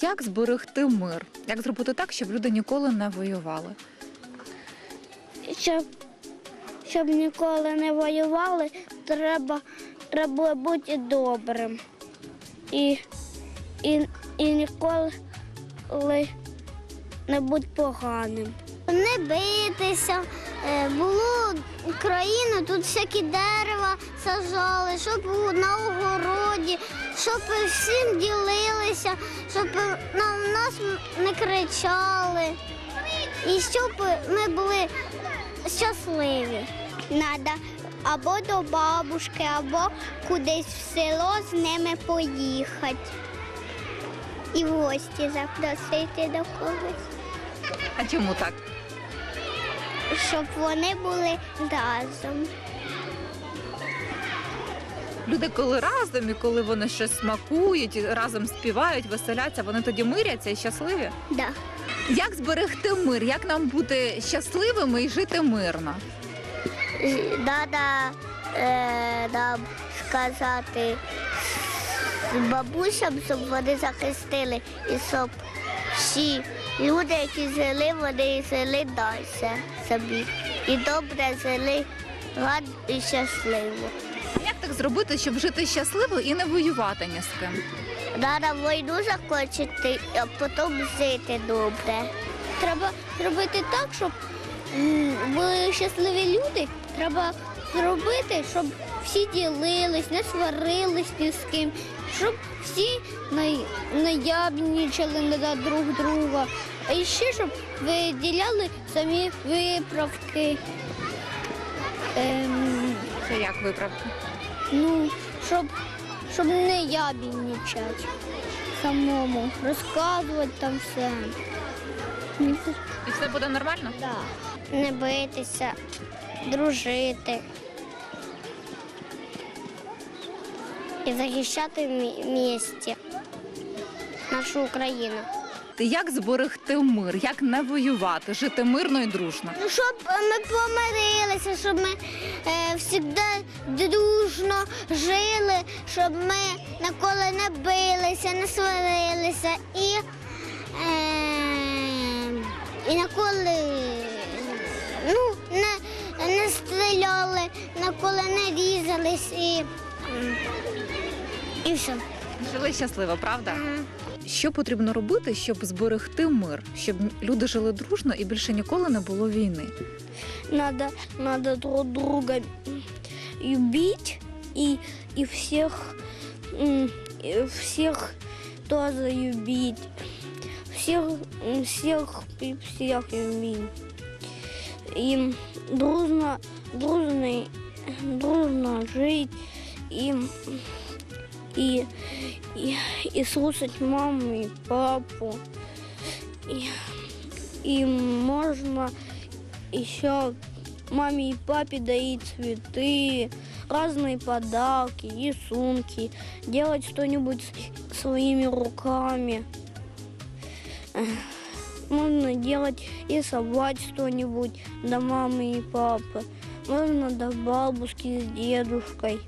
Як зберегти мир? Як зробити так, щоб люди ніколи не воювали? Щоб, щоб ніколи не воювали, треба, треба бути добрим. І, і, і ніколи не бути поганим. Не битися. Е, Було Україна, тут всякі дерева сажали, щоб на огороді, щоб всім ділилися, щоб на нас не кричали. І щоб ми були щасливі. Треба або до бабушки, або кудись в село з ними поїхати. І в гості запросити до когось, А чому так? Щоб вони були разом. Люди, коли разом і коли вони щось смакують, і разом співають, веселяться, вони тоді миряться і щасливі. Да. Як зберегти мир? Як нам бути щасливими і жити мирно? Треба е, нам сказати бабусям, щоб вони захистили і щоб всі люди, які жили, вони жили далі собі. І добре жили, гад і щасливо. Як так зробити, щоб жити щасливо і не воювати ні з ким? Треба війну закінчити, а потім жити добре. Треба робити так, щоб м, щасливі люди. Треба зробити, щоб всі ділились, не сварились ні з ким, щоб всі не, не на друг друга. А ще щоб виділяли самі виправки. Ем, Це як виправити? Ну, щоб, щоб не ябідничати самому, розказувати там все. І все буде нормально? Да. Не битися, дружити. І захищати в місті нашу Україну. Як зберегти мир? Як не воювати? Жити мирно і дружно? Ну, щоб ми помирилися, щоб ми е, завжди дружно жили, щоб ми ніколи не билися, не сварилися і, е, і ніколи ніколи не різались і, і все. Жили щасливо, правда? Що потрібно робити, щоб зберегти мир, щоб люди жили дружно і більше ніколи не було війни? Надо, надо друг друга любить и, и всех, м, и всех тоже любить. Всех, м, всех И дружно, дружно, дружно жить и, и, и, и слушать маму и папу. И, и можно еще маме и папе дарить цветы, разные подарки, рисунки, делать что-нибудь своими руками. Эх, Можно делать и рисовать что-нибудь до мамы и папы. Можно до бабушки с дедушкой.